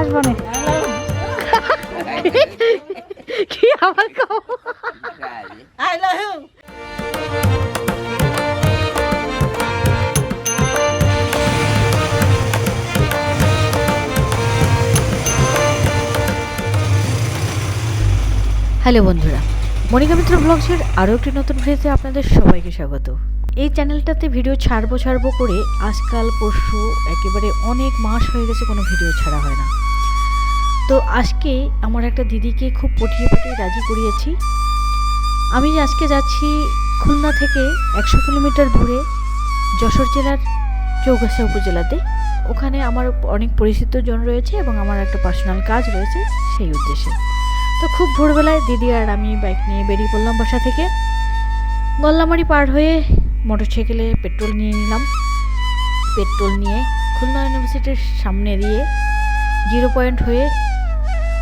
আসব কি. হ্যালো বন্ধুরা মনিকা মিত্র ব্লগসের আরও একটি নতুন ভিডিওতে আপনাদের সবাইকে স্বাগত এই চ্যানেলটাতে ভিডিও ছাড়বো ছাড়বো করে আজকাল পরশু একেবারে অনেক মাস হয়ে গেছে কোনো ভিডিও ছাড়া হয় না। তো আজকে আমার একটা দিদিকে খুব পটিয়ে পটিয়ে রাজি করিয়েছি। আমি আজকে যাচ্ছি খুলনা থেকে একশো কিলোমিটার দূরে যশোর জেলার চৌগাছা উপজেলাতে। ওখানে আমার অনেক পরিচিত জন রয়েছে এবং আমার একটা পার্সোনাল কাজ রয়েছে সেই উদ্দেশ্যে। তো খুব ভোরবেলায় দিদি আর আমি বাইক নিয়ে বেরিয়ে পড়লাম বাসা থেকে। গল্লামারি পার হয়ে মোটরসাইকেলে পেট্রোল নিয়ে নিলাম। পেট্রোল নিয়ে খুলনা ইউনিভার্সিটির সামনে দিয়ে জিরো পয়েন্ট হয়ে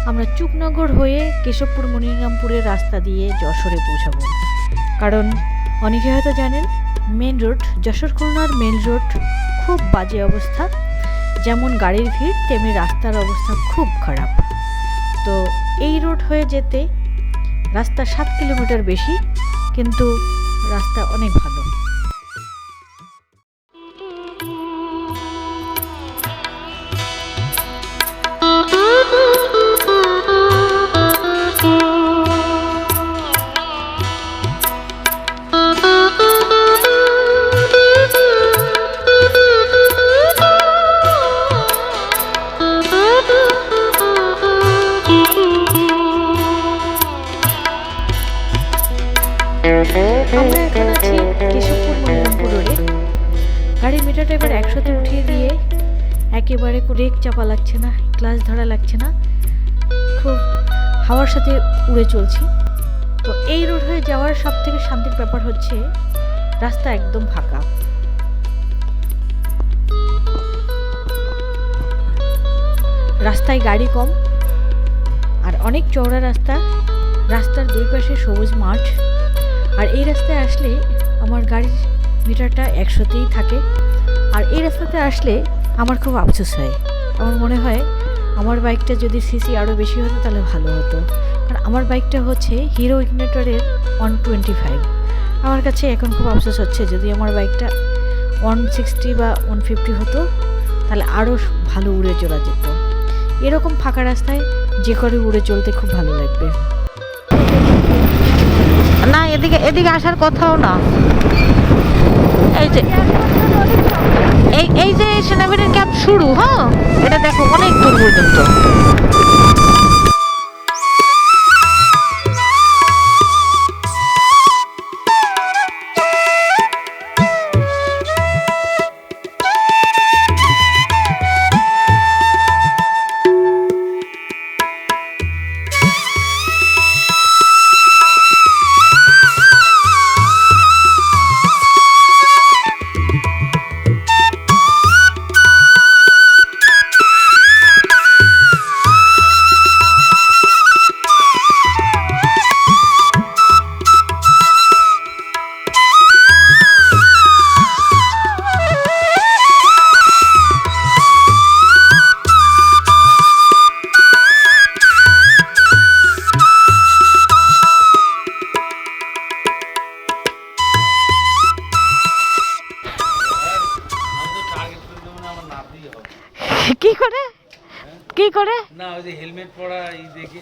আমরা চুকনগর হয়ে কেশবপুর মনিরামপুরের রাস্তা দিয়ে যশোরে পৌঁছাবো। কারণ অনেকে হয়তো জানেন, মেন রোড, যশোর খুলনার মেন রোড খুব বাজে অবস্থা। যেমন গাড়ির ভিড়, তেমনি রাস্তার অবস্থা খুব খারাপ। তো এই রোড হয়ে যেতে রাস্তা সাত কিলোমিটার বেশি, কিন্তু রাস্তা অনেক ভালো। একেবারে রেক চাপা লাগছে না ক্লাস ধরা লাগছে না। খুব হাওয়ার সাথে উড়ে চলছি। তো এই রোড হয়ে যাওয়ার সব থেকে শান্তির ব্যাপার হচ্ছে, রাস্তা একদম ফাঁকা। রাস্তায় গাড়ি কম, আর অনেক চওড়া রাস্তা, রাস্তার দুই পাশে সবুজ মাঠ। আর এই রাস্তায় আসলে আমার গাড়ির মিটারটা একশোতেই থাকে। আর এই রাস্তাতে আসলে আমার খুব আফসোস হয়। আমার মনে হয় আমার বাইকটা যদি সিসি আরও বেশি হতো তাহলে ভালো হতো। কারণ আমার বাইকটা হচ্ছে হিরো ইগনেটরের ওয়ান টোয়েন্টি ফাইভ। আমার কাছে এখন খুব আফসোস হচ্ছে যদি আমার বাইকটা ওয়ান সিক্সটি বা ওয়ান ফিফটি হতো তাহলে আরও ভালো উড়ে চলা যেত। এরকম ফাঁকা রাস্তায় যে করে উড়ে চলতে খুব ভালো লাগবে। না এদিকে এদিকে আসার কথাও না। এই যে এই ক্যাম্প শুরু হ্যাঁ? এটা দেখো অনেক দূর পর্যন্ত। যে হেলমেট পরা এই দেখে।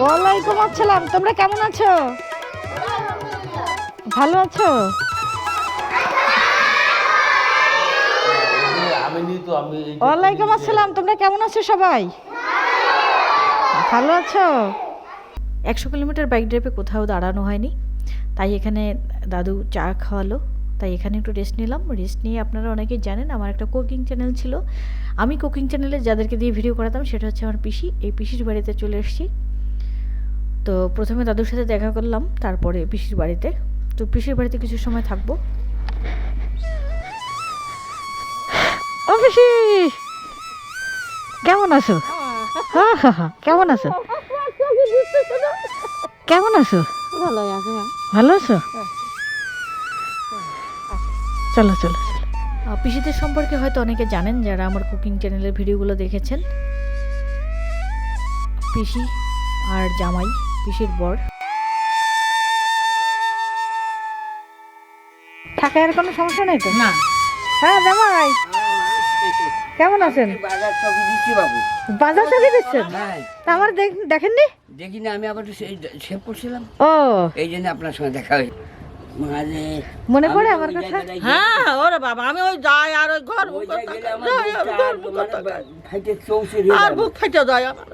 ওয়ালাইকুম আসসালাম, তোমরা কেমন আছো? ভালো আছো? ওয়ালাইকুম আসসালাম, তোমরা কেমন আছো সবাই? ভালো আছো? একশো কিলোমিটার বাইক ড্রাইভে কোথাও দাঁড়ানো হয়নি। তাই এখানে দাদু চা খাওয়ালো। তাই এখানে একটু রেস্ট নিলাম। রেস্ট নিয়ে আপনারা অনেকেই জানেন আমার একটা কুকিং চ্যানেল ছিল। আমি কুকিং চ্যানেলে যাদেরকে দিয়ে ভিডিও করাতাম সেটা হচ্ছে আমার পিসি। এই পিসির বাড়িতে চলে এসেছি। তো প্রথমে দাদুর সাথে দেখা করলাম তারপরে পিসির বাড়িতে। তো পিসির বাড়িতে কিছু সময় থাকব। ও পিসি! কেমন আছো? কেমন আছো? কেমন আছো? ভালো আছে ভালো আছো? চলো চলো। পিসিদের সম্পর্কে হয়তো অনেকে জানেন যারা আমার কুকিং চ্যানেলের ভিডিওগুলো দেখেছেন। পিসি আর জামাই পিসির বর। থাকার আর কোনো সমস্যা নেই তো? না। হ্যাঁ জামাই। কেমন আছেন? বাজার ছবি দিচ্ছি বাবু। বাজার থেকে দিচ্ছেন আমার দেখ- দেখেননি? দেখিনি আমি আবার সেভ করছিলাম। ও। এই জন্য আপনার সঙ্গে দেখা হয়েছে। মানে মনে পড়ে আমার কথা? হ্যাঁ ওরে বাবা আমি ওই যাই আর ওই ঘর আর মানে আর। বুক ফেটে যায় আমার।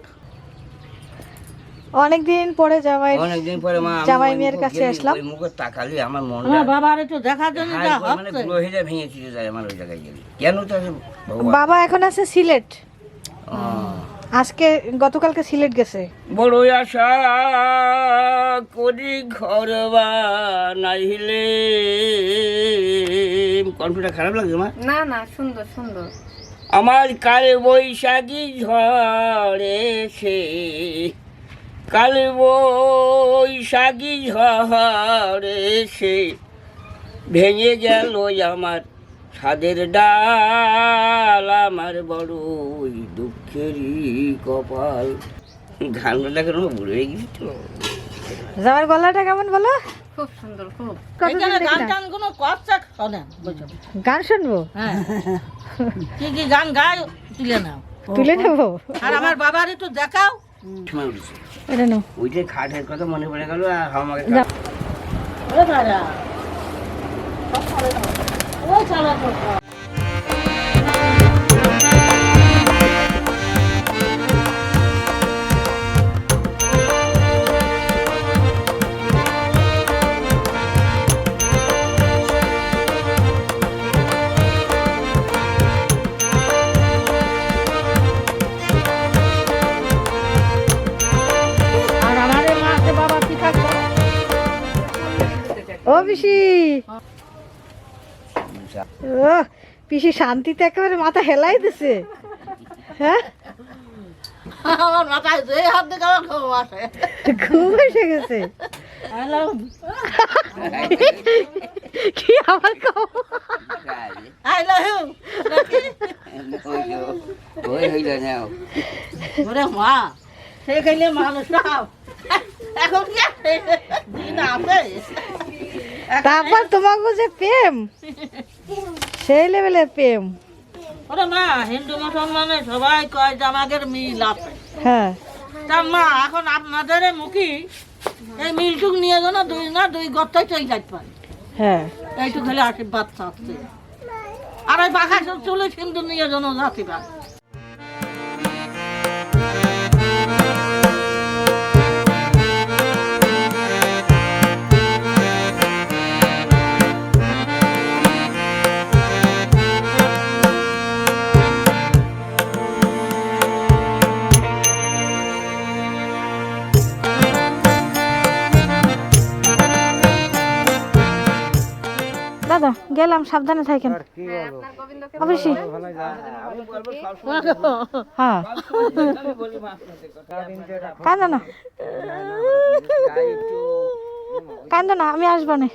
অনেকদিন পরে জামাই অনেকদিন পরে মা জামাই মেয়ের কাছে আসলাম। ওই মুখে তাকালি আমার মন আমার বাবার একটু দেখার জন্য যা মানে হচ্ছে। গুলো হয়ে ভেঙে চুরে যায় আমার ওই জায়গায় গেলে। কেন তো বাবা এখন আছে সিলেট। আজকে গতকালকে সিলেট গেছে। বড় আশা করি ঘর বানাইলে। কণ্ঠটা খারাপ লাগছে মা? না না সুন্দর সুন্দর। আমার কাল বৈশাখী ঝড়ে সে কাল বৈশাখী ঝড়ে সে ভেঙে গেল আমার ছাদের ডাল আমার বড়ই দুঃখেরই কপাল। গানটা কেন ভুলে গেছি তো জামার গলাটা কেমন বলো? খুব সুন্দর খুব। গান টান কোনো কথা শোনেন গান শুনব? হ্যাঁ। কি কি গান গায় তুলে নাও। তুলে নেব? আর আমার বাবার একটু দেখাও। এটা নো ওইটাই খাটের কথা মনে পড়ে গেল আর আমাকে যা। ওরে বাবা চালা পিসি শান্তিতে একেবারে মাথা হেলাই দিছে। হ্যাঁ? আমার মাথায় যে হাত দিকে আমার ঘুম আসে। ঘুম এসে গেছে। কি আমার আই লাভ ইউ। ওই হইল না ওরে মা সে খাইলে মানুষ না এখন কি আছে? দিন আছে। তারপর তোমাকে যে প্রেম। সেই লেভেলের প্রেম। ওরে মা হিন্দু মুসলমানে সবাই কয় যে আমাদের মিল আছে। হ্যাঁ। তা মা এখন আপনাদের মুখী এই মিলটুক নিয়ে যেন দুই না দুই গত্তাই চলে যাইতে পারে। হ্যাঁ। এইটুক হলে আশীর্বাদ চাচ্ছে আর ওই বাঘা চলে কিন্তু নিয়ে যেন জাতি পারে। দাদা সাবধানে থাকেন। অবশ্যই। হ্যাঁ। কান্দো না। কান্দো না। আমি আসব না।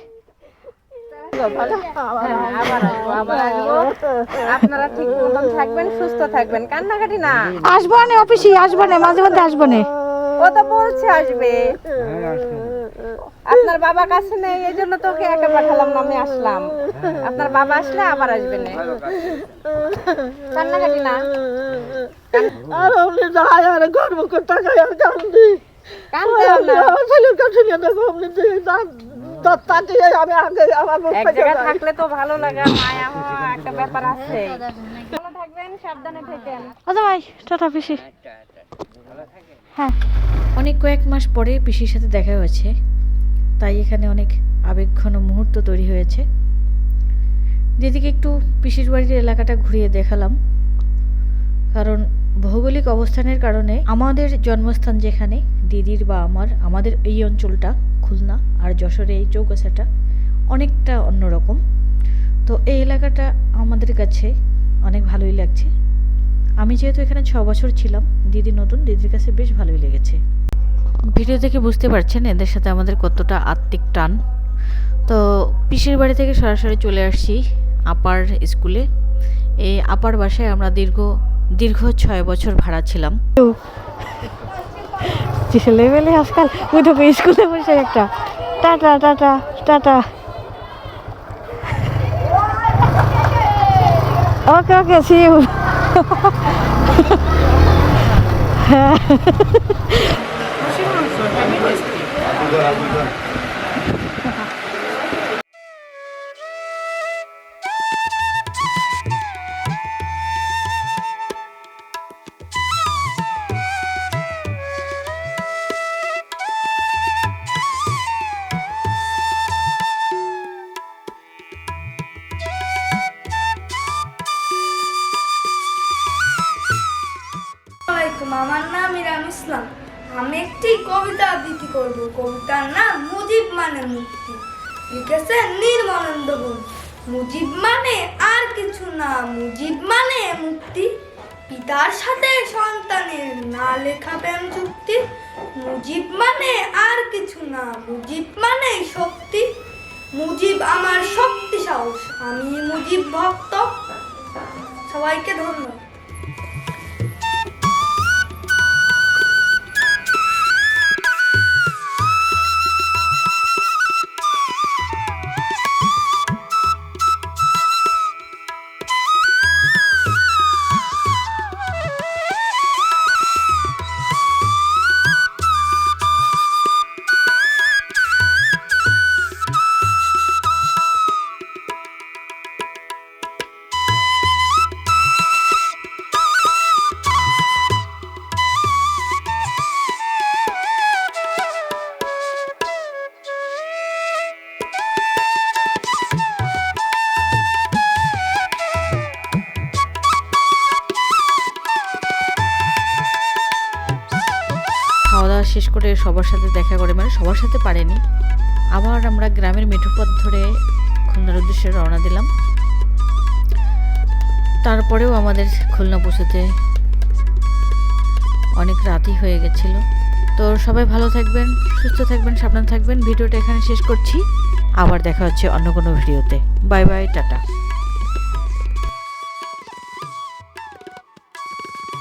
আপনারা ঠিক মতন থাকবেন সুস্থ থাকবেন। কান্নাকাটি না। আসব না অফিসে আসব না মাঝে মধ্যে আসব না। ও তো বলছে আসবে। আপনার বাবা কাছে নেই এই জন্য তোকে একা পাঠালাম না আমি আসলাম। আপনার বাবা আসলে আবার আসবে না। কান্নাকাটি না? আর আপনি যাই আর গর্ব করতে গাই আর কান্দি কান্দতে হবে না। আমার ছেলের কাছে নিয়ে দেখো আপনি যে দত্তা দিয়ে আমি আগে আমার এক জায়গায় থাকলে তো ভালো লাগে মায়া হওয়া একটা ব্যাপার আছে। ভালো থাকবেন সাবধানে থাকেন। ও ভাই টাটা পিসি। হ্যাঁ। অনেক কয়েক মাস পরে পিসির সাথে দেখা হয়েছে। তাই এখানে অনেক আবেগঘন মুহূর্ত তৈরি হয়েছে। দিদিকে একটু পিসির বাড়ির এলাকাটা ঘুরিয়ে দেখালাম। কারণ ভৌগোলিক অবস্থানের কারণে আমাদের জন্মস্থান যেখানে, দিদির বা আমার, আমাদের এই অঞ্চলটা, খুলনা আর যশোরে এই চৌকাছাটা অনেকটা অন্যরকম। তো এই এলাকাটা আমাদের কাছে অনেক ভালোই লাগছে। আমি যেহেতু এখানে ছ বছর ছিলাম, দিদি নতুন, দিদির কাছে বেশ ভালোই লেগেছে। ভিডিও দেখে বুঝতে পারছেন এদের সাথে আমাদের কতটা আত্মিক টান। তো পিসির বাড়ি থেকে সরাসরি চলে আসছি আপার স্কুলে। এই আপার বাসায় আমরা দীর্ঘ দীর্ঘ ছয় বছর ভাড়া ছিলাম। ছেলেবেলে আজকাল স্কুলে বসে একটা tata tata tata. Okay okay see you ancora কবিতার নাম মুজিব মানে মুক্তি লিখেছেন নির্মলানন্দ গুণ মুজিব মানে আর কিছু না, মুজিব মানে মুক্তি। পিতার সাথে সন্তানের না লেখা প্রেম চুক্তি। মুজিব মানে আর কিছু না, মুজিব মানে শক্তি। মুজিব আমার শক্তি সাহস, আমি মুজিব ভক্ত। সবাইকে ধন্যবাদ। করে সবার সাথে দেখা করে মানে সবার সাথে পারেনি। আবার আমরা গ্রামের মেঠো পথ ধরে খুলনার উদ্দেশ্যে রওনা দিলাম। তারপরেও আমাদের খুলনা পৌঁছাতে অনেক রাতই হয়ে গেছিল। তো সবাই ভালো থাকবেন, সুস্থ থাকবেন, সাবধান থাকবেন। ভিডিওটা এখানে শেষ করছি। আবার দেখা হচ্ছে অন্য কোনো ভিডিওতে। Bye bye, tata.